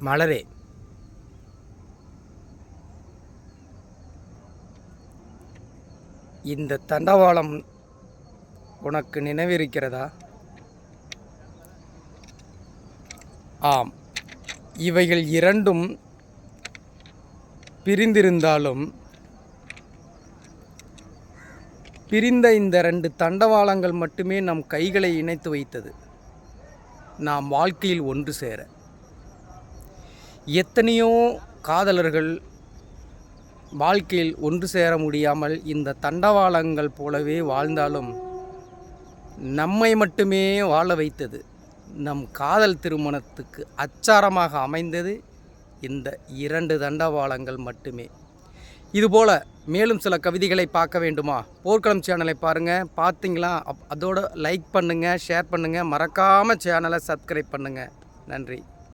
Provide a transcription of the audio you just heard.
மலரே. இந்த தண்டவாளம் உனக்கு நினைவிருக்கிறதா? ஆம். இவைகள் இரண்டும் பிரிந்திருந்தாலும் பிரிந்த இந்த ரெண்டு தண்டவாளங்கள் மட்டுமே நம் கைகளை இணைத்து வைத்தது. நாம் வாழ்க்கையில் ஒன்று சேர. எத்தனையோ காதலர்கள் வாழ்க்கையில் ஒன்று சேர முடியாமல் இந்த தண்டவாளங்கள் போலவே வாழ்ந்தாலும் நம்மை மட்டுமே வாழ வைத்தது நம் காதல் திருமணத்துக்கு அச்சாரமாக அமைந்தது இந்த இரண்டு தண்டவாளங்கள் மட்டுமே. இதுபோல் மேலும் சில கவிதைகளை பார்க்க வேண்டுமா? போர்க்களம் சேனலை பாருங்கள் பார்த்தீங்களா? அப்- அதோட லைக் பண்ணுங்கள் ஷேர் பண்ணுங்கள் மறக்காமல் சேனலை சப்ஸ்கிரைப் பண்ணுங்கள் நன்றி.